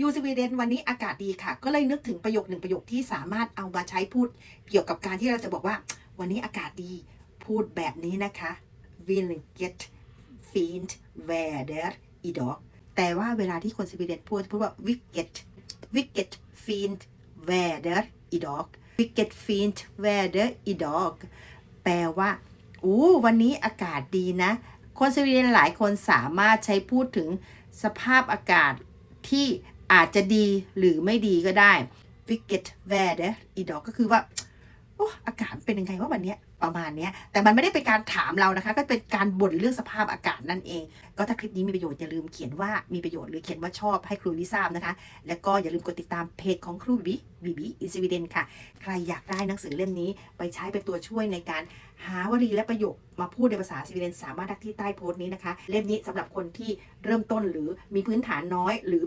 ยูสวีเดนวันนี้อากาศดีค่ะ ก็เลยนึกถึงประโยคหนึ่งประโยคที่สามารถเอามาใช้พูดเกี่ยวกับการที่เราจะบอกว่า วันนี้อากาศดีพูดแบบนี้นะคะ vilket fint väder idag แต่ว่าเวลาที่คนสวีเดนพูดพูดว่า vilket vilket fint väder idag vilket fint väder idag แปลว่าโอ้วันนี้อากาศดีนะ คนสวีเดนหลายคนสามารถใช้พูดถึงสภาพอากาศที่ อาจจะดีหรือไม่ดีก็ได้ vilket väder idag ก็คือว่าโอ้อากาศเป็นยังไงว่าวันนี้ประมาณนี้แต่มันไม่ได้เป็นการถามเรานะคะ ก็เป็นการบ่นเรื่องสภาพอากาศนั่นเอง ก็ถ้าคลิปนี้มีประโยชน์อย่าลืมเขียนว่ามีประโยชน์หรือเขียนว่าชอบให้ครูลิทราบนะคะ แล้วก็อย่าลืมกดติดตามเพจของครูบิบีบีอินสวีเดนค่ะ ใครอยากได้หนังสือเล่มนี้ ไปใช้เป็นตัวช่วยในการหาวลีและประโยคมาพูดในภาษาสวีเดนสามารถทักที่ใต้โพสต์นี้นะคะ เล่มนี้สำหรับคนที่เริ่มต้นหรือมีพื้นฐานน้อยหรือ